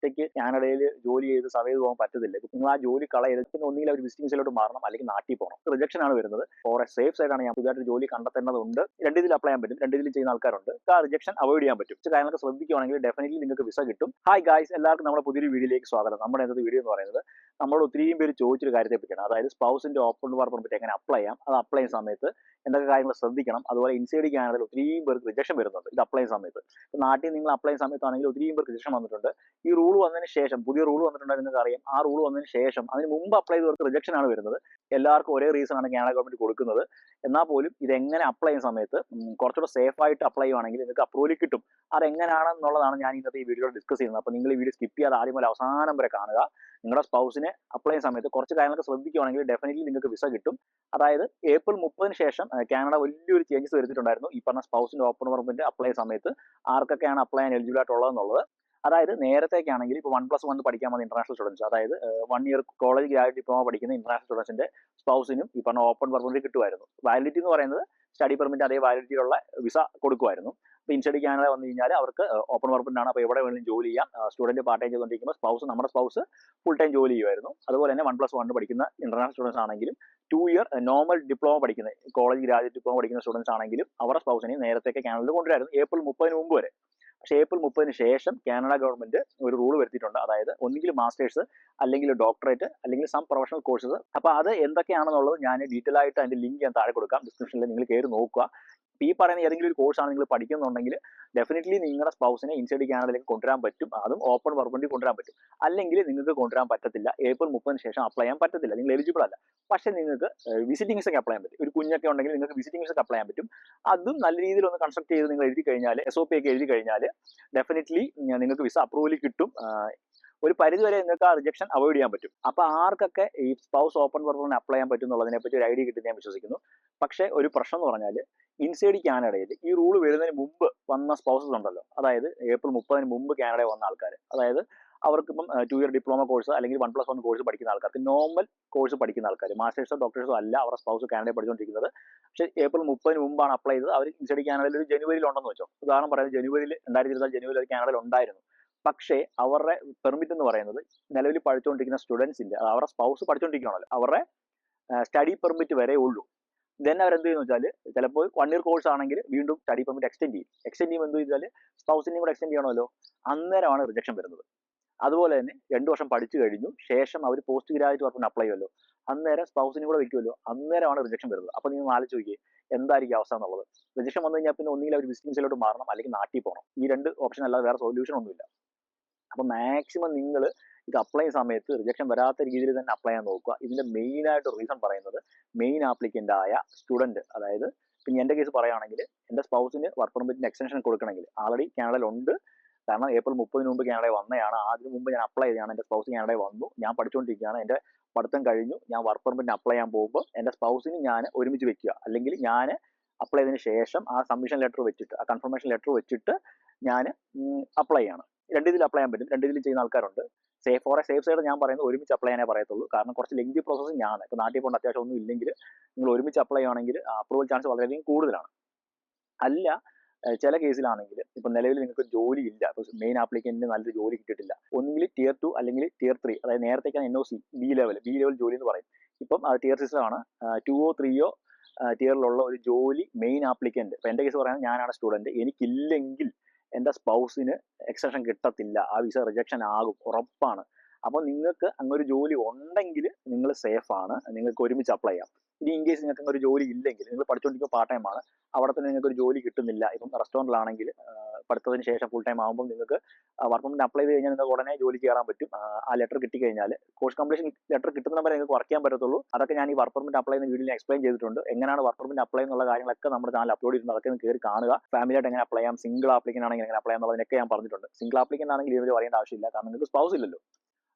ഒറ്റയ്ക്ക് കാനഡയിൽ ജോലി ചെയ്ത് സർവേ പോകാൻ പറ്റത്തില്ല. നിങ്ങൾ ആ ജോലി കളയരുത് പിന്നെ ഒന്നുകിൽ അവർ ബിസിനസ്സിലോട്ട് മാറണം അല്ലെങ്കിൽ നാട്ടിൽ പോകണം. റിജക്ഷൻ ആണ് വരുന്നത്. ഫോർ എ സേഫ് സൈഡാണ് ഞാൻ പുതിയതായിട്ട് ജോലി കണ്ടെത്തേണ്ടതുണ്ട്. രണ്ട് രീതിയിൽ അപ്ലൈ ചെയ്യാൻ പറ്റും. രണ്ട് രീതിയിൽ ചെയ്യുന്ന ആൾക്കാരുണ്ട്. ആ റിജക്ഷൻ അവോയ്ഡ് ചെയ്യാൻ പറ്റും. കാര്യങ്ങളൊക്കെ ശ്രദ്ധിക്കുകയാണെങ്കിൽ ഡെഫിനറ്റ്ലി നിങ്ങൾക്ക് വിസ കിട്ടും. ഹായ് ഗായ്സ് എല്ലാവർക്കും നമ്മുടെ പുതിയൊരു വീഡിയോയിലേക്ക് സ്വാഗതം. നമ്മുടെ ഇന്നത്തെ വീഡിയോ എന്ന് പറയുന്നത് നമ്മളോട് ഒത്തിരിയും പേര് ചോദിച്ചൊരു കാര്യത്തെ പറ്റിയാണ്. അതായത് സ്പൗസിന്റെ ഓപ്പൺ വർക്ക് പെർമിറ്റ് എങ്ങനെ അപ്ലൈ ചെയ്യാം? അത് അപ്ലൈ ചെയ്യുന്ന സമയത്ത് എന്തൊക്കെ കാര്യങ്ങൾ ശ്രദ്ധിക്കണം? അതുപോലെ ഇൻസൈഡ് കാനഡയിൽ ഒത്തിരിയും പേർക്ക് റിജക്ഷൻ വരുന്നുണ്ട്. ഇത് അപ്ലൈ ചെയ്യുന്ന സമയത്ത്. നാട്ടിൽ നിങ്ങൾ അപ്ലൈ ചെയ്യുന്ന സമയത്താണെങ്കിൽ ഒത്തിരിയും പേർക്ക് റിജക്ഷൻ വന്നിട്ടുണ്ട്. ഈ റൂൾ വന്നതിന് ശേഷം പുതിയ റൂൾ വന്നിട്ടുണ്ടായിരുന്നു അറിയാം. ആ റൂൾ വന്നതിന് ശേഷം അതിന് മുമ്പ് അപ്ലൈ ചെയ്തവർക്ക് റിജക്ഷൻ ആണ് വരുന്നത്. എല്ലാവർക്കും ഒരേ റീസൺ ആണ് കാനഡ ഗവൺമെന്റ് കൊടുക്കുന്നത്. എന്നാൽ പോലും ഇത് എങ്ങനെ അപ്ലൈ ചെയ്യുന്ന സമയത്ത് കുറച്ചുകൂടെ സേഫ് ആയിട്ട് അപ്ലൈ ചെയ്യുവാണെങ്കിൽ നിങ്ങൾക്ക് അപ്രൂവൽ കിട്ടും. അത് എങ്ങനെയാണെന്നുള്ളതാണ് ഞാൻ ഇന്നത്തെ ഈ വീഡിയോയിൽ ഡിസ്കസ് ചെയ്യുന്നത്. അപ്പോൾ നിങ്ങൾ ഈ വീഡിയോ സ്കിപ്പ് ചെയ്യാതെ ആദ്യം മുതൽ അവസാനം വരെ കാണുക. നിങ്ങളുടെ സ്പൗസിനെ അപ്ലൈ ചെയ്യുന്ന സമയത്ത് കുറച്ച് കാര്യങ്ങളൊക്കെ ശ്രദ്ധിക്കുകയാണെങ്കിൽ ഡെഫിനറ്റ്ലി നിങ്ങൾക്ക് വിസ കിട്ടും. അതായത് ഏപ്രിൽ മുപ്പതിന് ശേഷം കാനഡ വലിയൊരു ചേഞ്ചസ് വരുത്തിയിട്ടുണ്ടായിരുന്നു. ഈ പറഞ്ഞ സ്പൗസിന്റെ ഓപ്പൺ പെർമിറ്റ് അപ്ലൈ സമയത്ത് ആർക്കൊക്കെയാണ് അപ്ലൈ ചെയ്യാൻ എലിജിബിൾ ആയിട്ടുള്ളതെന്നുള്ളത്. അതായത് നേരത്തേക്കാണെങ്കിൽ ഇപ്പോൾ വൺ പ്ലസ് വൺ പഠിക്കാൻ വന്ന ഇന്റർനാഷണൽ സ്റ്റുഡൻസ് അതായത് one year college graduate diploma പഠിക്കുന്ന ഇന്റർനാഷണൽ സ്റ്റുഡൻസിന്റെ സ്പൗസിനും ഈ പറഞ്ഞ ഓപ്പൺ പെർമിറ്റ് കിട്ടുമായിരുന്നു. വാലിഡിറ്റി എന്ന് പറയുന്നത് സ്റ്റഡി പെർമിറ്റ് അതേ വാലിഡിറ്റിയിലുള്ള വിസ കൊടുക്കുമായിരുന്നു. അപ്പോൾ ഇൻസ്റ്റഡി കാനഡ വന്നു കഴിഞ്ഞാൽ അവർക്ക് ഓപ്പൺ പെർമിറ്റ് ആണ്. അപ്പോൾ എവിടെ വേണമെങ്കിലും ജോലി ചെയ്യാം. സ്റ്റുഡന്റ് പാർട്ട് ടൈം ചെയ്തുകൊണ്ടിരിക്കുമ്പോൾ സ്പൗസ് നമ്മുടെ സ്പൗസ് ഫുൾ ടൈം ജോലി ചെയ്യുമായിരുന്നു. അതുപോലെ തന്നെ വൺ പ്ലസ് വൺ പഠിക്കുന്ന ഇന്റർനാഷണൽ സ്റ്റുഡൻസ് ആണെങ്കിലും ടു ഇയർ നോർമൽ ഡിപ്ലോമ പഠിക്കുന്ന കോളേജ് ഗ്രാജുവേറ്റ് ഡിപ്ലോമ പഠിക്കുന്ന സ്റ്റുഡൻസ് ആണെങ്കിലും അവരുടെ സ്പൗസിനെ നേരത്തേക്ക് കാനഡയിൽ കൊണ്ടുവരായിരുന്നു. ഏപ്രിൽ മുപ്പതിന് മുമ്പ് വരെ. പക്ഷേ ഏപ്രിൽ മുപ്പതിന് ശേഷം കാനഡ ഗവൺമെന്റ് ഒരു റൂൾ വരുത്തിയിട്ടുണ്ട്. അതായത് ഒന്നുകിൽ മാസ്റ്റേഴ്സ് അല്ലെങ്കിൽ ഡോക്ടറേറ്റ് അല്ലെങ്കിൽ സം പ്രൊഫഷണൽ കോഴ്സസ് അപ്പോൾ അത് എന്തൊക്കെയാണെന്നുള്ളത് ഞാൻ ഡീറ്റെയിൽ ആയിട്ട് അതിന്റെ ലിങ്ക് ഞാൻ താഴെ കൊടുക്കാം. ഡിസ്ക്രിപ്ഷനിൽ നിങ്ങൾ കയറി നോക്കുക. അപ്പോൾ ഈ പറയുന്ന ഏതെങ്കിലും ഒരു കോഴ്സാണ് നിങ്ങൾ പഠിക്കുന്നുണ്ടെങ്കിൽ ഡെഫിനറ്റ്ലി നിങ്ങളുടെ സ്പൗസിനെ ഇൻസൈഡ് കാനഡയിലേക്ക് കൊണ്ടുവരാൻ പറ്റും. അതും ഓപ്പൺ വർക്ക് വേണ്ടി കൊണ്ടുവരാൻ പറ്റും. അല്ലെങ്കിൽ നിങ്ങൾക്ക് കൊണ്ടുവരാൻ പറ്റത്തില്ല. ഏപ്രിൽ മുപ്പതിന് ശേഷം അപ്ലൈ ചെയ്യാൻ പറ്റത്തില്ല. നിങ്ങൾ എലിജിബിൾ അല്ല. പക്ഷേ നിങ്ങൾക്ക് വിസിറ്റിംഗ്സ് ഒക്കെ അപ്ലൈ ചെയ്യാൻ പറ്റും. ഒരു കുഞ്ഞൊക്കെ ഉണ്ടെങ്കിൽ നിങ്ങൾക്ക് വിസിറ്റിംഗ്സ് ഒക്കെ അപ്ലൈ ചെയ്യാൻ പറ്റും. അതും നല്ല രീതിയിൽ ഒന്ന് കൺസ്ട്രക്ട് ചെയ്ത് നിങ്ങൾ എഴുതി കഴിഞ്ഞാൽ എസ് ഒ പി ഒക്കെ എഴുതി കഴിഞ്ഞാൽ ഡെഫിനറ്റ്ലി നിങ്ങൾക്ക് വിസ അപ്രൂവൽ കിട്ടും. ഒരു പരിധി വരെ നിങ്ങൾക്ക് ആ റിജക്ഷൻ അവോയ്ഡ് ചെയ്യാൻ പറ്റും. അപ്പൊ ആർക്കൊക്കെ ഈ സ്പൗസ് ഓപ്പൺ വർക്കിന് അപ്ലൈ ചെയ്യാൻ പറ്റും എന്നുള്ളതിനെ പറ്റി ഒരു ഐഡിയ കിട്ടി ഞാൻ വിശ്വസിക്കുന്നു. പക്ഷേ ഒരു പ്രശ്നം എന്ന് പറഞ്ഞാൽ ഇൻസൈഡ് കാനഡയിൽ ഈ റൂൾ വരുന്നതിന് മുമ്പ് വന്ന സ്പൗസസ് ഉണ്ടല്ലോ. അതായത് ഏപ്രിൽ മുപ്പതിന് മുമ്പ് കാനഡയിൽ വന്ന ആൾക്കാർ അതായത് അവർക്കിപ്പം ടു ഇയർ ഡിപ്ലോമ കോഴ്സ് അല്ലെങ്കിൽ വൺ പ്ലസ് വൺ കോഴ്സ് പഠിക്കുന്ന ആൾക്കാർക്ക് നോർമൽ കോഴ്സ് പഠിക്കുന്ന ആൾക്കാർ മാസ്റ്റേഴ്സോ ഡോക്ടേഴ്സോ അല്ല അവരുടെ സ്പൗസ് കാനഡയിൽ പഠിച്ചുകൊണ്ടിരിക്കുന്നത് പക്ഷേ ഏപ്രിൽ മുപ്പതിന് മുമ്പാണ് അപ്ലൈ ചെയ്തത്. അവർ ഇൻസൈഡ് കാനഡയിൽ ഒരു ജനുവരിയിൽ ഉണ്ടെന്ന് വെച്ചോ. ഉദാഹരണം പറയുന്നത് ജനുവരിയിൽ രണ്ടായിരത്തി ഇരുപത്തി ജനുവരിയിൽ കാനഡയിൽ ഉണ്ടായിരുന്നു. പക്ഷേ അവരുടെ പെർമിറ്റ് എന്ന് പറയുന്നത് നിലവിൽ പഠിച്ചുകൊണ്ടിരിക്കുന്ന സ്റ്റുഡൻസിന്റെ അവരുടെ സ്പൗസ് പഠിച്ചുകൊണ്ടിരിക്കുകയാണല്ലോ. അവരുടെ സ്റ്റഡി പെർമിറ്റ് വരെ ഉള്ളൂ. ദെൻ അവരെന്ത് ചെയ്യുന്നു വെച്ചാൽ ചിലപ്പോൾ വൺ ഇയർ കോഴ്സ് ആണെങ്കിൽ വീണ്ടും സ്റ്റഡി പെർമിറ്റ് എക്സ്റ്റെൻഡ് ചെയ്യും. എക്സ്റ്റെൻഡ് ചെയ്യുമ്പോൾ എന്ത് വെച്ചാൽ സ്പൗസിനെയും കൂടെ എക്സ്റ്റെൻഡ് ചെയ്യണമല്ലോ. അന്നേരമാണ് റിജക്ഷൻ വരുന്നത്. അതുപോലെ തന്നെ രണ്ട് വർഷം പഠിച്ചു കഴിഞ്ഞു ശേഷം അവർ പോസ്റ്റ് ഗ്രാജുവേറ്റ് വർക്കിന് അപ്ലൈ ചെയ്യുമല്ലോ. അന്നേരം സ്പൗസിനും കൂടെ വെക്കുമല്ലോ. അന്നേരമാണ് റിജക്ഷൻ വരുന്നത്. അപ്പോൾ നിങ്ങൾ ആലോചിച്ച് നോക്കിയേ എന്തായിരിക്കും അവസ്ഥ എന്നുള്ളത്. റിജക്ഷൻ വന്നു കഴിഞ്ഞാൽ പിന്നെ ഒന്നുകിൽ അവർ ബിസിനസ്സിലോട്ട് മാറണം അല്ലെങ്കിൽ നാട്ടിൽ പോകണം. ഈ രണ്ട് ഓപ്ഷൻ അല്ലാതെ വേറെ സൊല്യൂഷൻ ഒന്നുമില്ല. അപ്പോൾ മാക്സിമം നിങ്ങൾ ഇത് അപ്ലൈ ചെയ്യുന്ന സമയത്ത് റിജക്ഷൻ വരാത്ത രീതിയിൽ തന്നെ അപ്ലൈ ചെയ്യാൻ നോക്കുക. ഇതിന്റെ മെയിൻ ആയിട്ട് റീസൺ പറയുന്നത് മെയിൻ ആപ്ലിക്കന്റ് ആയ സ്റ്റുഡന്റ് അതായത് പിന്നെ എന്റെ കേസ് പറയുകയാണെങ്കിൽ എന്റെ സ്പൗസിന് വർക്ക് പെർമിറ്റിന് എക്സ്റ്റൻഷൻ കൊടുക്കണമെങ്കിൽ ആൾറെഡി കാനഡയിൽ ഉണ്ട്. കാരണം ഏപ്രിൽ മുപ്പതിന് മുമ്പ് കാനഡയിൽ വന്നതാണ് അതിന് മുമ്പ് ഞാൻ അപ്ലൈ ചെയ്താണ് എന്റെ സ്പൗസ് കാനഡയിൽ വന്നു. ഞാൻ പഠിച്ചുകൊണ്ടിരിക്കുകയാണ്. എന്റെ പഠിത്തം കഴിഞ്ഞു. ഞാൻ വർക്ക് പെർമിറ്റിന് അപ്ലൈ ചെയ്യാൻ പോകുമ്പോൾ എന്റെ സ്പൗസിന് ഞാൻ ഒരുമിച്ച് വെക്കുക. അല്ലെങ്കിൽ ഞാൻ അപ്ലൈ ചെയ്തതിന് ശേഷം ആ സബ്മിഷൻ ലെറ്റർ വെച്ചിട്ട് ആ കൺഫർമേഷൻ ലെറ്റർ വെച്ചിട്ട് ഞാൻ അപ്ലൈ ചെയ്യണം. രണ്ട് രീതിയിൽ അപ്ലൈ ചെയ്യാൻ പറ്റും. രണ്ട് രീതിയിൽ ചെയ്യുന്ന ആൾക്കാരുണ്ട്. സേഫ് എ സേഫ് സൈഡ് ഞാൻ പറയുന്നത് ഒരുമിച്ച് അപ്ലൈ ചെയ്യാനേ പറയത്തുള്ളൂ. കാരണം കുറച്ച് ലെങ്തി പ്രോസസ്സ് ആണ് ഇപ്പോൾ നാട്ടിൽ കൊണ്ട് അത്യാവശ്യം ഒന്നും ഇല്ലെങ്കിൽ നിങ്ങൾ ഒരുമിച്ച് അപ്ലൈ ചെയ്യുകയാണെങ്കിൽ അപ്രൂവൽ ചാൻസ് വളരെയധികം കൂടുതലാണ്. അല്ല ചില കേസിലാണെങ്കിൽ ഇപ്പൊ നിലവിൽ നിങ്ങൾക്ക് ജോലി ഇല്ല ഇപ്പോൾ മെയിൻ ആപ്ലിക്കന്റിന് നല്ലൊരു ജോലി കിട്ടിയിട്ടില്ല. ഒന്നുകിൽ ടിയർ ടു അല്ലെങ്കിൽ ടിയർ ത്രീ അതായത് നേരത്തേക്കാണ് N O C B level B level ജോലി എന്ന് പറയും. ഇപ്പം ടിയർ സിസ്റ്റം ആണ്. ടുവോ ത്രീയോ ടിയറിലുള്ള ഒരു ജോലി മെയിൻ ആപ്ലിക്കന്റ് ഇപ്പൊ എന്റെ കേസ് പറയുന്നത് ഞാനാണ് സ്റ്റുഡന്റ് എനിക്കില്ലെങ്കിൽ എന്റെ സ്പൗസിന് എക്സ്റ്റൻഷൻ കിട്ടത്തില്ല. ആ വിസ റിജക്ഷൻ ആകും. ഉറപ്പാണ്. അപ്പോൾ നിങ്ങൾക്ക് അങ്ങൊരു ജോലി ഉണ്ടെങ്കിൽ നിങ്ങൾ സേഫ് ആണ്. നിങ്ങൾക്ക് ഒരുമിച്ച് അപ്ലൈ ചെയ്യാം. ഇനി ഇൻ കേസ് നിങ്ങൾക്ക് ഒരു ജോലി ഇല്ലെങ്കിൽ നിങ്ങൾ പഠിച്ചുകൊണ്ടിരിക്കുന്ന പാർട്ട് ടൈം ആണ്. അവിടെ തന്നെ നിങ്ങൾക്ക് ഒരു ജോലി കിട്ടുന്നില്ല. ഇപ്പം റെസ്റ്റോറന്റിലാണെങ്കിൽ പഠിത്തത്തിന് ശേഷം ഫുൾ ടൈം ആകുമ്പോൾ നിങ്ങൾക്ക് വർക്ക് പെർമിറ്റ് അപ്ലൈ ചെയ്ത് കഴിഞ്ഞാൽ നിങ്ങൾക്ക് ഉടനെ ജോലി കയറാൻ പറ്റും. ആ, ലെറ്റർ കിട്ടിക്കഴിഞ്ഞാൽ കോഴ്സ് കംപ്ലീഷൻ ലെറ്റർ കിട്ടുന്ന വരെ നിങ്ങൾക്ക് വർക്ക് ചെയ്യാൻ പറ്റത്തുള്ളൂ. അതൊക്കെ ഞാൻ ഈ വർക്ക് പെർമിറ്റ് അപ്ലൈ ചെയ്യുന്ന വീഡിയോയിൽ എക്സ്പ്ലെയിൻ ചെയ്തിട്ടുണ്ട്. എങ്ങനെയാണ് വർക്ക് പെർമിറ്റ് അപ്ലൈ എന്നുള്ള കാര്യങ്ങളൊക്കെ നമ്മുടെ ചാനൽ അപ്ലോഡ് ചെയ്യുന്നത് അതൊക്കെ ഒന്ന് കയറി കാണുക. ഫാമിലി ആയിട്ട് എങ്ങനെ അപ്ലൈ ചെയ്യാം? സിംഗിൾ ആപ്ലിക്കൻ ആണെങ്കിൽ എങ്ങനെ അപ്ലൈ എന്നുള്ളതിനൊക്കെ ഞാൻ പറഞ്ഞിട്ടുണ്ട്. സിംഗിൾ ആപ്ലിക്കൻ ആണെങ്കിൽ ഇതിനൊരു പറയേണ്ട ആവശ്യമില്ല. കാരണം നിങ്ങൾക്ക് സ്പൗസ് ഇല്ലല്ലോ.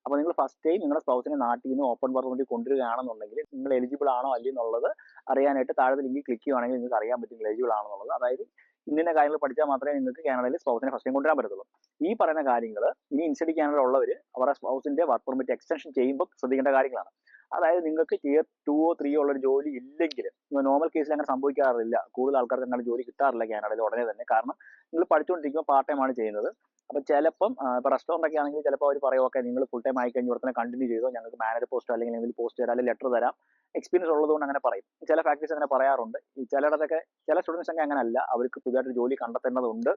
അപ്പോൾ നിങ്ങൾ ഫസ്റ്റ് ടൈം നിങ്ങളുടെ സ്പൗസിനെ നാട്ടിൽ നിന്ന് ഓപ്പൺ വേണ്ടി കൊണ്ടുവരികയാണെന്നുണ്ടെങ്കിൽ നിങ്ങൾ എലിജിബിൾ ആണോ അല്ലേ എന്നുള്ളത് അറിയാനായിട്ട് താഴെ ലിങ്ക് ക്ലിക്ക് ചെയ്യുവാണെങ്കിൽ നിങ്ങൾക്ക് അറിയാൻ പറ്റും എലിജിബിൾ ആണെന്നുള്ളത്. അതായത് ഇന്ന കാര്യങ്ങൾ പഠിച്ചാൽ മാത്രമേ നിങ്ങൾക്ക് കാനഡയിൽ സ്പൗസിനെ ഫസ്റ്റ് ടൈം കൊണ്ടുവരാൻ പറ്റത്തുള്ളൂ. ഈ പറയുന്ന കാര്യങ്ങൾ ഇനി ഇൻസൈഡ് കാനഡ ഉള്ളവർ അവരുടെ സ്പൗസിന്റെ വർക്ക് പെർമിറ്റ് എക്സ്റ്റൻഷൻ ചെയ്യുമ്പോൾ ശ്രദ്ധിക്കേണ്ട കാര്യങ്ങളാണ്. അതായത് നിങ്ങൾക്ക് ടിയർ ടുവോ ത്രീയോ ഉള്ള ഒരു ജോലി ഇല്ലെങ്കിൽ നോർമൽ കേസിൽ അങ്ങനെ സംഭവിക്കാറില്ല. കൂടുതൽ ആൾക്കാർക്ക് അങ്ങനെ ജോലി കിട്ടാറില്ല കാനഡയിൽ ഉടനെ തന്നെ. കാരണം നിങ്ങൾ പഠിച്ചുകൊണ്ടിരിക്കുമ്പോൾ പാർട്ട് ടൈം ആണ് ചെയ്യുന്നത്. അപ്പൊ ചിലപ്പം ഇപ്പോൾ റെസ്റ്റോറന്റ് ഒക്കെ ആണെങ്കിൽ ചിലപ്പോൾ അവർ പറയും ഓക്കെ നിങ്ങൾ ഫുൾ ടൈം ആയി കഴിഞ്ഞ് ഇവിടെ തന്നെ കണ്ടിന്യൂ ചെയ്തോ. ഞങ്ങൾക്ക് മാനേജർ പോസ്റ്റ് അല്ലെങ്കിൽ എന്തെങ്കിലും പോസ്റ്റ് തരാം അല്ലെങ്കിൽ ലെറ്റർ തരാം. എക്സ്പീരിയൻസ് ഉള്ളതുകൊണ്ട് അങ്ങനെ പറയും. ചില ഫാക്ടറീസ് അങ്ങനെ പറയാറുണ്ട്. ചിലയിടത്തൊക്കെ ചില സ്റ്റുഡൻസ് ഒക്കെ അങ്ങനെയല്ല അവർക്ക് പുതിയതായിട്ട് ജോലി കണ്ടെത്തേണ്ടതുണ്ട്.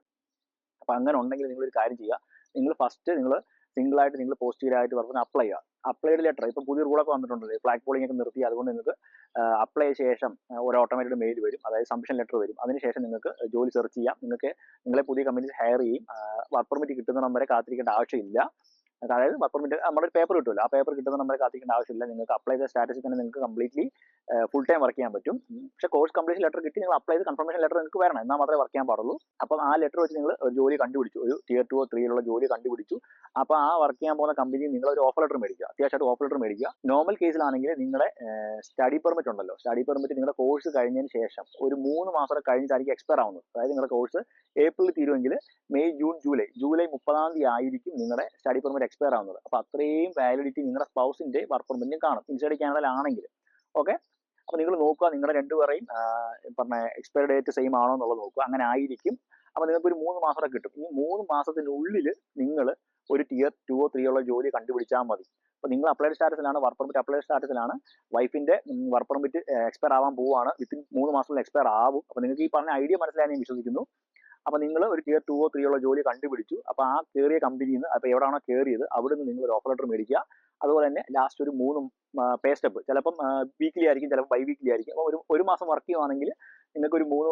അപ്പൊ അങ്ങനെ ഉണ്ടെങ്കിൽ നിങ്ങൾ ഒരു കാര്യം ചെയ്യുക. നിങ്ങൾ ഫസ്റ്റ് നിങ്ങൾ സിംഗിൾ ആയിട്ട് നിങ്ങൾ പോസ്റ്റ് ആയിട്ട് പറഞ്ഞാൽ അപ്ലൈ ചെയ്യുക. അപ്ലൈഡ് ലെറ്റർ ഇപ്പൊ പുതിയ റൂളൊക്കെ വന്നിട്ടുണ്ടല്ലോ ഫ്ലാഗ് പോളിംഗ് ഒക്കെ നിർത്തി. അതുകൊണ്ട് നിങ്ങൾക്ക് അപ്ലൈ ശേഷം ഒരു ഓട്ടോമാറ്റഡ് മെയിൽ വരും. അതായത് സംഷൻ ലെറ്റർ വരും. അതിനുശേഷം നിങ്ങൾക്ക് ജോലി സെർച്ച് ചെയ്യാം. നിങ്ങൾക്ക് നിങ്ങളെ പുതിയ കമ്പനീസ് ഹയർ ചെയ്യും. വർക്ക് പെർമിറ്റ് കിട്ടുന്ന വരെ കാത്തിരിക്കേണ്ട ആവശ്യമില്ല. അതായത് പെർമിറ്റ് നമ്മുടെ പേപ്പർ കിട്ടുമല്ലോ. ആ പേപ്പർ കിട്ടുന്ന നമ്മളെ കാത്തിക്കേണ്ട ആവശ്യമില്ല. നിങ്ങൾക്ക് അപ്ലൈ ചെയ്ത സ്റ്റാറ്റസിൽ തന്നെ നിങ്ങൾക്ക് കംപ്ലീറ്റ്ലി ഫുൾ ടൈം വർക്ക് ചെയ്യാൻ പറ്റും. പക്ഷേ കോഴ്സ് കംപ്ലീറ്റ് ലെറ്റർ കിട്ടി നിങ്ങൾ അപ്ലൈ ചെയ്ത് കൺഫർമേഷൻ ലെറ്റർ നിങ്ങൾക്ക് വരണം എന്നാൽ മാത്രമേ വർക്ക് ചെയ്യാൻ പാടുള്ളൂ. അപ്പം ആ ലെറ്റർ വെച്ച് നിങ്ങൾ ഒരു ജോലി കണ്ടുപിടിച്ചു. ഒരു ടിയർ ടു ത്രീയിലുള്ള ജോലി കണ്ടുപിടിച്ചു. അപ്പോൾ ആ വർക്ക് ചെയ്യാൻ പോകുന്ന കമ്പനി നിങ്ങൾ ഒരു ഓഫർ ലെറ്റർ മേടിക്കുക. അത്യാവശ്യമായിട്ട് ഓഫർ ലെറ്റർ മേടിക്കുക. നോർമൽ കേസിലാണെങ്കിൽ നിങ്ങളുടെ സ്റ്റഡി പെർമിറ്റ് ഉണ്ടല്ലോ. സ്റ്റഡി പെർമിറ്റ് നിങ്ങളുടെ കോഴ്സ് കഴിഞ്ഞതിന് ശേഷം ഒരു മൂന്ന് മാസം കഴിഞ്ഞിട്ടായിരിക്കും എക്സ്പയർ ആവുന്നത്. അതായത് നിങ്ങളുടെ കോഴ്സ് ഏപ്രിൽ തീരുമെങ്കിൽ മെയ് ജൂൺ ജൂലൈ ജൂലൈ മുപ്പതാം തീയതി ആയിരിക്കും നിങ്ങളുടെ സ്റ്റഡി പെർമിറ്റ് എക്സ്പയർ ആവുന്നത്. അപ്പോൾ അത്രയും വാലിഡിറ്റി നിങ്ങളുടെ സ്പൗസിന്റെ വർക്ക് പെർമിറ്റിനും കാണും. ഇൻസൈഡ് കാനഡയിലാണെങ്കിൽ ഓക്കെ അപ്പോൾ നിങ്ങൾ നോക്കുക നിങ്ങളുടെ രണ്ടുപേരെയും പറഞ്ഞ എക്സ്പയർ ഡേറ്റ് സെയിം ആണോ എന്നുള്ളത് നോക്കുക. അങ്ങനെ ആയിരിക്കും. അപ്പോൾ നിങ്ങൾക്ക് ഒരു മൂന്ന് മാസം കിട്ടും. ഈ മൂന്ന് മാസത്തിനുള്ളിൽ നിങ്ങൾ ഒരു ടിയർ ടു ത്രീ ഉള്ള ജോലി കണ്ടുപിടിച്ചാൽ മതി. അപ്പോൾ നിങ്ങൾ അപ്ലൈഡ് സ്റ്റാറ്റസിലാണ് വർക്ക് പെർമിറ്റ് അപ്ലൈഡ് സ്റ്റാറ്റസിലാണ് വൈഫിന്റെ വർക്ക് പെർമിറ്റ് എക്സ്പയർ ആവാൻ പോവുകയാണ് വിത്തിൻ മൂന്ന് മാസത്തിൽ എക്സ്പയർ ആവും. അപ്പോൾ നിങ്ങൾക്ക് ഈ പറഞ്ഞ ഐഡിയ മനസ്സിലായി ഞാൻ വിശ്വസിക്കുന്നു. അപ്പോൾ നിങ്ങൾ ഒരു ടിയർ ടു ത്രീ ഉള്ള ജോലി കണ്ടുപിടിച്ചു. അപ്പോൾ ആ കയറിയ കമ്പനിയിൽ നിന്ന് അപ്പോൾ എവിടെയാണോ കയറിയത് അവിടെ നിന്ന് നിങ്ങൾ ഒരു ഓഫർ ലെറ്റർ മേടിക്കുക. അതുപോലെ തന്നെ ലാസ്റ്റ് ഒരു മൂന്ന് പേ സ്റ്റെപ്പ് ചിലപ്പം വീക്കിലി ആയിരിക്കും ചിലപ്പോൾ ബൈ വീക്കിലി ആയിരിക്കും. അപ്പോൾ ഒരു ഒരു മാസം വർക്ക് ചെയ്യുവാണെങ്കിൽ നിങ്ങൾക്ക് ഒരു മൂന്ന്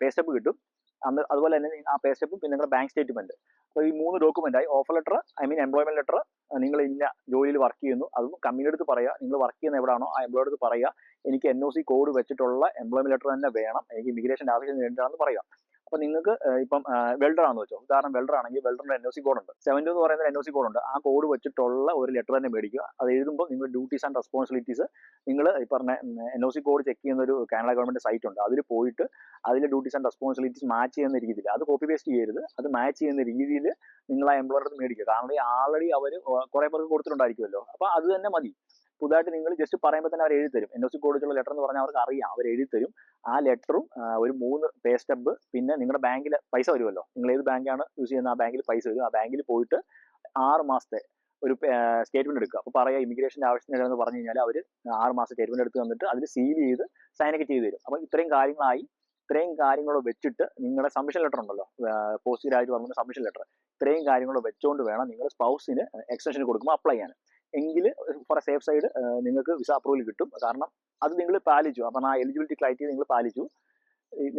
പേ സ്റ്റെപ്പ് കിട്ടും. അന്ന് അതുപോലെ തന്നെ ആ പേ സ്റ്റെപ്പും പിന്നെ നിങ്ങളുടെ ബാങ്ക് സ്റ്റേറ്റ്മെന്റ് അപ്പോൾ ഈ മൂന്ന് ഡോക്യുമെന്റ് ആയി offer letter I mean employment letter നിങ്ങൾ ഇന്ന ജോലിയിൽ വർക്ക് ചെയ്യുന്നു. അതും കമ്പനിയുടെ അടുത്ത് പറയുക നിങ്ങൾ വർക്ക് ചെയ്യുന്ന എവിടെയാണോ ആ എംപ്ലോയുടെ അടുത്ത് പറയുക എനിക്ക് എൻ കോഡ് വെച്ചിട്ടുള്ള എംപ്ലോയ്മെന്റ് ലെറ്റർ തന്നെ വേണം എനിക്ക് ഇമിഗ്രേഷൻ ആവശ്യം വേണ്ടതാണെന്ന് പറയുക. അപ്പോൾ നിങ്ങൾക്ക് ഇപ്പം വെൽഡർ ആണെന്ന് വെച്ചോ. ഉദാഹരണം വെൽഡർ ആണെങ്കിൽ വെൽഡറിന്റെ എൻ ഒ സി കോഡ് ഉണ്ട്. സെവന്റു എന്ന് പറയുന്ന എൻ ഒ സി കോഡ് ഉണ്ട്. ആ കോഡ് വെച്ചിട്ടുള്ള ഒരു ലെറ്റർ തന്നെ മേടിക്കുക. അത് എഴുതുമ്പോൾ നിങ്ങൾ ഡ്യൂട്ടീസ് ആൻഡ് റെസ്പോൺസിബിലിറ്റീസ് നിങ്ങൾ ഈ പറഞ്ഞ N O C code check ചെയ്യുന്ന ഒരു കാനഡ ഗവൺമെന്റ് സൈറ്റ് ഉണ്ട്. അതിൽ പോയിട്ട് അതിലെ ഡ്യൂട്ടീസ് ആൻഡ് റെസ്പോൺസിബിലിറ്റീസ് മാച്ച് ചെയ്യുന്ന രീതിയിൽ അത് കോപ്പി പേസ്റ്റ് ചെയ്യരുത്. അത് മാച്ച് ചെയ്യുന്ന രീതിയിൽ നിങ്ങൾ ആ എംപ്ലോയർ മേടിക്കുക. കാരണം ഈ ആൾറെഡി അവർ കുറെ പേർക്ക് കൊടുത്തിട്ടുണ്ടായിരിക്കുമല്ലോ. അപ്പൊ അത് തന്നെ മതി. പുതുതായിട്ട് നിങ്ങൾ ജസ്റ്റ് പറയുമ്പോൾ തന്നെ അവർ എഴുതി തരും എൻ ഒ സി കോഡിലുള്ള ലെറ്റർ എന്ന് പറഞ്ഞാൽ അവർക്ക് അറിയാം. അവർ എഴുതി തരും ആ ലെറ്ററും ഒരു മൂന്ന് പേ സ്റ്റെപ്പ് പിന്നെ നിങ്ങളുടെ ബാങ്കിൽ പൈസ വരുമല്ലോ നിങ്ങൾ ഏത് ബാങ്കാണ് യൂസ് ചെയ്യുന്ന ആ ബാങ്കിൽ പൈസ വരും. ആ ബാങ്കിൽ പോയിട്ട് ആറ് മാസത്തെ ഒരു സ്റ്റേറ്റ്മെന്റ് എടുക്കുക. അപ്പോൾ പറയാം ഇമിഗ്രേഷന്റെ ആവശ്യത്തിനെന്ന് പറഞ്ഞു കഴിഞ്ഞാൽ അവർ ആറ് മാസം സ്റ്റേറ്റ്മെന്റ് എടുത്ത് തന്നിട്ട് അതിൽ സീൽ ചെയ്ത് സൈനൊക്കെ ചെയ്ത് തരും. അപ്പോൾ ഇത്രയും കാര്യങ്ങളായി. ഇത്രയും കാര്യങ്ങളോ വെച്ചിട്ട് നിങ്ങളുടെ സബ്മിഷൻ ലെറ്റർ ഉണ്ടല്ലോ. പോസ്റ്റ് ആയിട്ട് പറഞ്ഞ സബ്മിഷൻ ലെറ്റർ ഇത്രയും കാര്യങ്ങളോ വെച്ചുകൊണ്ട് വേണം നിങ്ങൾ സ്പൗസിന് എക്സ്റ്റൻഷൻ കൊടുക്കുമ്പോൾ അപ്ലൈ ചെയ്യാൻ. എങ്കിൽ ഫോർ എ സേഫ് സൈഡ് നിങ്ങൾക്ക് വിസ അപ്രൂവൽ കിട്ടും. കാരണം അത് നിങ്ങൾ പാലിച്ചു. അപ്പം ആ എലിജിബിലിറ്റി ക്രൈറ്റീരിയ നിങ്ങൾ പാലിച്ചു.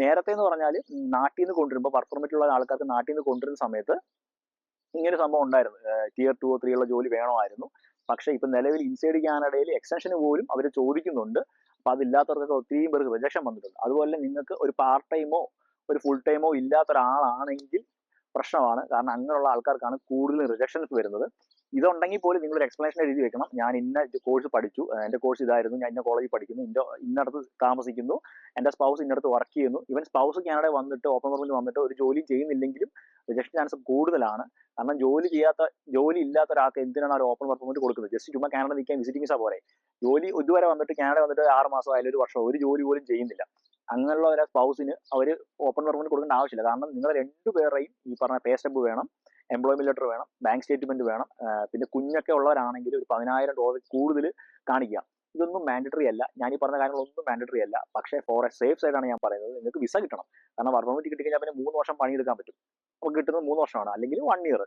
നേരത്തെ എന്ന് പറഞ്ഞാൽ നാട്ടിൽ നിന്ന് കൊണ്ടുവരുമ്പോൾ വർക്ക് പെർമിറ്റ് ഉള്ള ആൾക്കാർക്ക് നാട്ടിൽ നിന്ന് കൊണ്ടുവരുന്ന സമയത്ത് ഇങ്ങനെ സംഭവം ഉണ്ടായിരുന്നു. ടിയർ ടു ത്രീ ഉള്ള ജോലി വേണമായിരുന്നു. പക്ഷേ ഇപ്പം നിലവിൽ ഇൻസൈഡ് കാനഡയിൽ എക്സ്റ്റൻഷന് പോലും അവർ ചോദിക്കുന്നുണ്ട്. അപ്പം അതില്ലാത്തവർക്കൊക്കെ ഒത്തിരിയും പേർക്ക് റിജക്ഷൻ വന്നിട്ടുണ്ട്. അതുപോലെ നിങ്ങൾക്ക് ഒരു പാർട്ട് ടൈമോ ഒരു ഫുൾ ടൈമോ ഇല്ലാത്ത ഒരാളാണെങ്കിൽ പ്രശ്നമാണ്. കാരണം അങ്ങനെയുള്ള ആൾക്കാർക്കാണ് കൂടുതൽ റിജക്ഷൻസ് വരുന്നത്. ഇതുണ്ടെങ്കിൽ പോലും നിങ്ങൾ ഒരു എക്സ്പ്ലനേഷൻ എഴുതി വെക്കണം. ഞാൻ ഇന്ന കോഴ്സ് പഠിച്ചു. എന്റെ കോഴ്സ് ഇതായിരുന്നു. ഞാൻ ഇന്ന കോളേജിൽ പഠിക്കുന്നു. ഇന്ന ഇന്നടത്ത് താമസിക്കുന്നു. എന്റെ സ്പൗസ് ഇന്നടത്ത് വർക്ക് ചെയ്യുന്നു. ഇവൻ സ്പൗസ് കാനഡ വന്നിട്ട് ഓപ്പൺ വർക്കിൽ വന്നിട്ട് ഒരു ജോലി ചെയ്യുന്നില്ലെങ്കിലും റിജക്ഷൻ ചാൻസ് കൂടുതലാണ്. കാരണം ജോലി ചെയ്യാത്ത ജോലി ഇല്ലാത്ത ഒരാൾക്ക് എന്തിനാണ് ഒരു ഓപ്പൺ വർക്ക് കൊടുക്കുന്നത്? ജസ്റ്റ് ചുമ്മാ കാനഡ നിൽക്കാൻ വിസിറ്റിംഗ് വിസ പോരെ. ജോലി ഇതുവരെ വന്നിട്ട് കാനഡ വന്നിട്ട് ആറ് മാസം ആയാലും ഒരു വർഷം ഒരു ജോലി പോലും ചെയ്യുന്നില്ല. അങ്ങനെയുള്ള ഒരു സ്പൗസിന് അവർ ഓപ്പൺ പെർമിറ്റ് കൊടുക്കേണ്ട ആവശ്യമില്ല. കാരണം നിങ്ങൾ രണ്ടുപേരുടെയും ഈ പറഞ്ഞ പേ സ്റ്റെപ്പ് വേണം എംപ്ലോയ്മെന്റ് ലെറ്റർ വേണം ബാങ്ക് സ്റ്റേറ്റ്മെന്റ് വേണം പിന്നെ കുഞ്ഞൊക്കെ ഉള്ളവരാണെങ്കിൽ ഒരു പതിനായിരം ഡോളർ കൂടുതൽ കാണിക്കുക. ഇതൊന്നും മാൻഡറ്ററി അല്ല. ഞാൻ ഈ പറഞ്ഞ കാര്യങ്ങളൊന്നും മാൻഡറ്ററി അല്ല. പക്ഷേ ഫോർ എ സേഫ് സൈഡാണ് ഞാൻ പറയുന്നത്. നിങ്ങൾക്ക് വിസ കിട്ടണം. കാരണം വർക്ക് പെർമിറ്റ് കിട്ടിക്കഴിഞ്ഞാൽ പിന്നെ മൂന്ന് വർഷം പണിയെടുക്കാൻ പറ്റും. അപ്പോൾ കിട്ടുന്നത് മൂന്ന് വർഷമാണ്. അല്ലെങ്കിൽ വൺ ഇയർ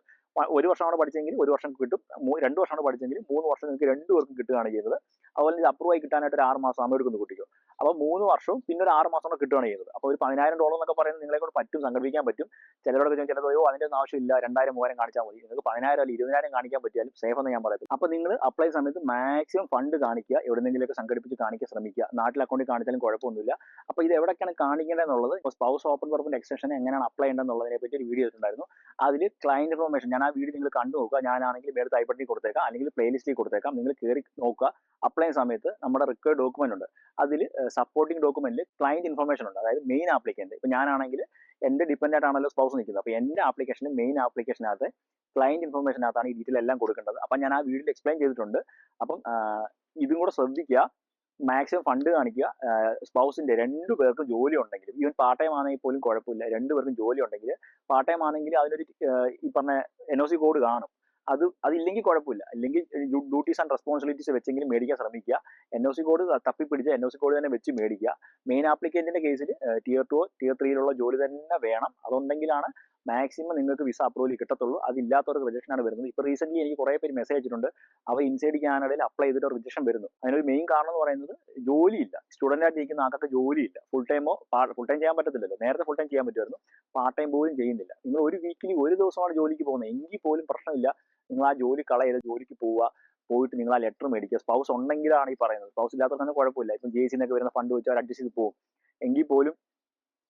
ഒരു വർഷമാണ് പഠിച്ചെങ്കിൽ ഒരു വർഷം കിട്ടും. രണ്ട് വർഷമാണ് പഠിച്ചെങ്കിൽ മൂന്ന് വർഷം നിങ്ങൾക്ക് രണ്ട് പേർക്കും കിട്ടുകയാണ് ചെയ്യുന്നത്. അതുപോലെ ഇത് അപ്രൂവായി കിട്ടാനായിട്ട് ഒരു ആറ് മാസം സമയം എടുക്കുന്നു കുട്ടിക്കോ. അപ്പോൾ മൂന്ന് വർഷവും പിന്നെ ഒരു ആറ് മാസം കൂടെ കിട്ടുകയാണ് ചെയ്യുന്നത്. അപ്പോൾ ഒരു പതിനായിരം ഡോളർ എന്നൊക്കെ പറയുന്നത് നിങ്ങളെ കൊണ്ട് പറ്റും സംഘടിപ്പിക്കാൻ പറ്റും. ചിലരോടൊക്കെ ചോദിച്ചാൽ ചിലത് അയ്യോ അതിന്റെ ഒന്നും ആവശ്യമില്ല രണ്ടായിരം മൂവായിരം കാണിച്ചാൽ മതി. നിങ്ങൾക്ക് പതിനായിരം അല്ലെങ്കിൽ ഇരുപതിനായിരം കാണിക്കാൻ പറ്റിയാലും സേഫ് എന്ന് ഞാൻ പറയത്തില്ല അപ്പോൾ നിങ്ങൾ അപ്ലൈ സമയത്ത് മാക്സിമം ഫണ്ട് കാണിക്കുക എവിടെന്നെങ്കിലുമൊക്കെ സംഘടിപ്പിച്ച് കാണിക്കാൻ ശ്രമിക്കുക. നാട്ടിൽ അക്കൗണ്ടിൽ കാണിച്ചാലും കുഴപ്പമൊന്നുമില്ല. അപ്പോൾ ഇത് എവിടെയൊക്കെയാണ് കാണിക്കേണ്ടതെന്നുള്ളത് ഇപ്പോൾ സ്പൗസ് ഓപ്പൺ പെർമിറ്റ് എക്സ്റ്റൻഷൻ എങ്ങനെയാണ് അപ്ലൈ ചെയ്യേണ്ടതെന്നുള്ളതിനെ പറ്റി ഒരു വീഡിയോ ഇട്ടുണ്ടായിരുന്നു അതിൽ ക്ലയന്റ് ഇൻഫർമേഷൻ ഞാൻ ആ വീഡിയോ നിങ്ങൾ കണ്ടു നോക്കുക. ഞാനാണെങ്കിൽ വേറെ തൈപ്പട്ടി കൊടുത്തേക്കാം അല്ലെങ്കിൽ പ്ലേലിസ്റ്റിൽ കൊടുത്തേക്കാം. നിങ്ങൾ കയറി നോക്കുക. അപ്ലൈ സമയത്ത് നമ്മുടെ റിക്വയർഡ് ഡോക്യുമെന്റ് ഉണ്ട്. അതിൽ സപ്പോർട്ടിംഗ് ഡോക്യുമെന്റിൽ ക്ലയന്റ് ഇൻഫർമേഷൻ ഉണ്ട്. അതായത് മെയിൻ ആപ്ലിക്കന്റ് ഇപ്പൊ ഞാനാണെങ്കിൽ എന്റെ ഡിപ്പെൻഡ് ആയിട്ടാണല്ലോ സ്പൗസ് നിൽക്കുന്നത്. അപ്പോൾ എന്റെ ആപ്ലിക്കേഷന് മെയിൻ ആപ്ലിക്കേഷനകത്ത് ക്ലയന്റ് ഇൻഫർമേഷനകത്താണ് ഈ ഡീറ്റെയിൽ എല്ലാം കൊടുക്കേണ്ടത്. അപ്പം ഞാൻ ആ വീഡിയോയിൽ എക്സ്പ്ലെയിൻ ചെയ്തിട്ടുണ്ട്. അപ്പം ഇതും കൂടെ ശ്രദ്ധിക്കുക. മാക്സിമം ഫണ്ട് കാണിക്കുക. സ്പൗസിന്റെ രണ്ടു പേർക്കും ജോലി ഉണ്ടെങ്കിൽ ഈവൻ പാർട്ട് ടൈം ആണെങ്കിൽ പോലും കുഴപ്പമില്ല. രണ്ടു പേർക്കും ജോലി ഉണ്ടെങ്കിൽ പാർട്ട് ടൈം ആണെങ്കിൽ അതിനൊരു ഈ പറഞ്ഞ എൻ കോഡ് കാണും. അത് അതില്ലെങ്കിൽ കുഴപ്പമില്ല. അല്ലെങ്കിൽ ഡ്യൂട്ടീസ് ആൻഡ് റെസ്പോൺസിബിലിറ്റീസ് വെച്ചെങ്കിലും മേടിക്കാൻ ശ്രമിക്കുക. എൻ ഒ സി കോഡ് തപ്പിപ്പിടിച്ച് എൻ ഒ സി കോഡ് തന്നെ വെച്ച് മേടിക്കുക. മെയിൻ ആപ്ലിക്കന്റിന്റെ കേസിൽ ടിയർ ടു ടിയർ ത്രീയിലുള്ള ജോലി തന്നെ വേണം. അതുണ്ടെങ്കിലാണ് മാക്സിമം നിങ്ങൾക്ക് വിസ അപ്രൂവൽ കിട്ടത്തുള്ളൂ. അതില്ലാത്തവർക്ക് റിജക്ഷൻ ആണ് വരുന്നത്. ഇപ്പോൾ റീസെന്റ് എനിക്ക് കുറേ പേര് മെസ്സേജ് അയച്ചിട്ടുണ്ട്. അവ ഇൻസൈഡ് കാനഡയിൽ അപ്ലൈ ചെയ്തിട്ട് റിജക്ഷൻ വരുന്നു. അതിനൊരു മെയിൻ കാരണം എന്ന് പറയുന്നത് ജോലിയില്ല. സ്റ്റുഡന്റ് ആയിട്ട് ആൾക്കൊക്കെ ജോലിയില്ല. ഫുൾ ടൈമോ ഫുൾ ടൈം ചെയ്യാൻ പറ്റത്തില്ലല്ലോ. നേരത്തെ ഫുൾ ടൈം ചെയ്യാൻ പറ്റുമായിരുന്നു. പാർട്ട് ടൈം പോലും ചെയ്യുന്നില്ല. നിങ്ങൾ ഒരു വീക്കിലി ഒരു ദിവസമാണ് ജോലിക്ക് പോകുന്നത്. എങ്കിൽ പോലും പ്രശ്നമില്ല. നിങ്ങൾ ആ ജോലി കളയത് ജോലിക്ക് പോവുക. പോയിട്ട് നിങ്ങൾ ആ ലെറ്റർ മേടിക്കുക. സ്പൗസ് ഉണ്ടെങ്കിലാണ് ഈ പറയുന്നത്. സ്പൗസ് ഇല്ലാത്തവർക്ക് കുഴപ്പമില്ല. ഇപ്പം ജെ സിന്നൊക്കെ വരുന്ന ഫണ്ട് വെച്ച് അവർ അഡ്ജസ്റ്റ് ചെയ്ത് പോകും. എങ്കിൽ പോലും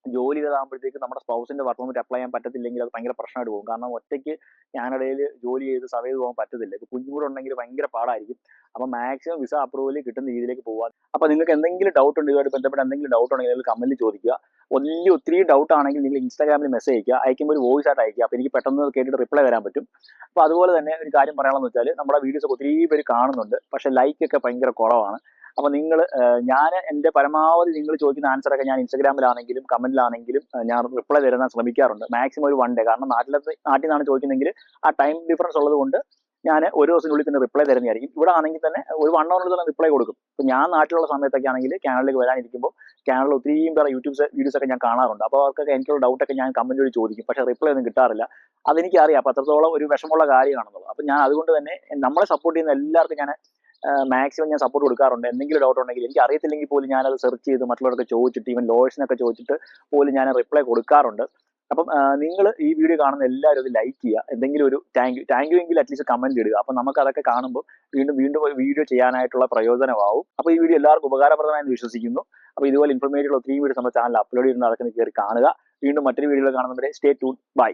ജോലി ചെയ്താകുമ്പോഴത്തേക്ക് നമ്മുടെ സ്പൗസിന്റെ വർക്ക് പെർമിറ്റ് അപ്ലൈ ചെയ്യാൻ പറ്റത്തില്ലെങ്കിൽ അത് ഭയങ്കര പ്രശ്നമായിട്ട് പോകും. കാരണം ഒറ്റയ്ക്ക് കാനഡയിൽ ജോലി ചെയ്ത് സർവേ പോകാൻ പറ്റത്തില്ല. ഇപ്പൊ കുഞ്ഞുകൂടെ ഉണ്ടെങ്കിൽ ഭയങ്കര പാടായിരിക്കും. അപ്പൊ മാക്സിമം വിസ അപ്രൂവൽ കിട്ടുന്ന രീതിയിലേക്ക് പോകാൻ അപ്പൊ നിങ്ങൾക്ക് എന്തെങ്കിലും ഡൗട്ട് ഉണ്ട്? ഇതുമായിട്ട് ബന്ധപ്പെട്ട് എന്തെങ്കിലും ഡൗട്ട് ഉണ്ടെങ്കിൽ നിങ്ങൾ കമന്റിൽ ചോദിക്കുക. വലിയ ഒത്തിരി ഡൗട്ട് ആണെങ്കിൽ നിങ്ങൾ ഇൻസ്റ്റാഗ്രാമിൽ മെസ്സേജ് അയക്കുക. അയക്കുമ്പോൾ ഒരു വോയിസ് ആയിട്ട് അയക്കുക. അപ്പൊ എനിക്ക് പെട്ടെന്ന് കേട്ടിട്ട് റിപ്ലൈ വരാൻ പറ്റും. അപ്പൊ അതുപോലെ തന്നെ ഒരു കാര്യം പറയാനുള്ളത് വെച്ചാൽ നമ്മുടെ വീഡിയോസ് ഒത്തിരി പേര് കാണുന്നുണ്ട്. പക്ഷെ ലൈക്ക് ഒക്കെ ഭയങ്കര കുറവാണ്. അപ്പൊ നിങ്ങൾ ഞാൻ എന്റെ പരമാവധി നിങ്ങൾ ചോദിക്കുന്ന ആൻസർ ഒക്കെ ഞാൻ ഇൻസ്റ്റാഗ്രാമിലാണെങ്കിലും കമന്റിലാണെങ്കിലും ഞാൻ റിപ്ലൈ തരുന്ന ശ്രമിക്കാറുണ്ട്. മാക്സിമം ഒരു വൺ ഡേ കാരണം നാട്ടിലത്തെ നാട്ടിൽ നിന്നാണ് ചോദിക്കുന്നെങ്കിൽ ആ ടൈം ഡിഫറൻസ് ഉള്ളത് കൊണ്ട് ഞാൻ ഒരു ദിവസത്തിനുള്ളിൽ തന്നെ റിപ്ലൈ തരുന്നതായിരിക്കും. ഇവിടെ ആണെങ്കിൽ തന്നെ ഒരു വൺ അവറിൽ തന്നെ റിപ്ലൈ കൊടുക്കും. ഇപ്പൊ ഞാൻ നാട്ടിലുള്ള സമയത്തൊക്കെ ആണെങ്കിൽ കാനഡയിലേക്ക് വരാനിരിക്കുമ്പോൾ ചാനലിൽ ഒത്തിരിയും പേരെ യൂട്യൂബ് വീഡിയോസ് ഒക്കെ ഞാൻ കാണാറുണ്ട്. അപ്പോൾ അവർക്കൊക്കെ എനിക്കുള്ള ഡൗട്ട് ഒക്കെ ഞാൻ കമന്റ് വഴി ചോദിക്കും. പക്ഷെ റിപ്ലൈ ഒന്നും കിട്ടാറില്ല. അതെനിക്ക് അറിയാം അപ്പൊ അത്രത്തോളം ഒരു വിഷമമുള്ള കാര്യമാണെന്നുള്ളത്. അപ്പൊ ഞാൻ അതുകൊണ്ട് തന്നെ നമ്മളെ സപ്പോർട്ട് ചെയ്യുന്ന എല്ലാവർക്കും ഞാൻ മാക്സിമം ഞാൻ സപ്പോർട്ട് കൊടുക്കാറുണ്ട്. എന്തെങ്കിലും ഡൗട്ട് ഉണ്ടെങ്കിൽ എനിക്ക് അറിയത്തില്ലെങ്കിൽ പോലും ഞാനത് സെർച്ച് ചെയ്ത് മറ്റുള്ളവരൊക്കെ ചോദിച്ചിട്ട് ഈവൻ ലോയേഴ്സിനൊക്കെ ചോദിച്ചിട്ട് പോലും ഞാൻ റിപ്ലൈ കൊടുക്കാറുണ്ട്. അപ്പം നിങ്ങൾ ഈ വീഡിയോ കാണുന്ന എല്ലാവരും അത് ലൈക്ക് ചെയ്യുക. എന്തെങ്കിലും ഒരു താങ്ക് യു താങ്ക് യു എങ്കിൽ അറ്റ്ലീസ്റ്റ് കമന്റ് ഇടുക. അപ്പം നമുക്ക് അതൊക്കെ കാണുമ്പോൾ വീണ്ടും വീണ്ടും വീഡിയോ ചെയ്യാനായിട്ടുള്ള പ്രയോജനമാവും. അപ്പോൾ ഈ വീഡിയോ എല്ലാവർക്കും ഉപകാരപ്രദമായെന്ന് വിശ്വസിക്കുന്നു. അപ്പോൾ ഇതുപോലെ ഇൻഫർമേറ്റീവ് ഒത്തിരി വീഡിയോസ് നമ്മുടെ ചാനൽ അപ്ലോഡ് ചെയ്യുന്ന നടക്കുന്ന കയറി കാണുക. വീണ്ടും മറ്റൊരു വീഡിയോയിൽ കാണുന്നവരെ സ്റ്റേ ടു ബൈ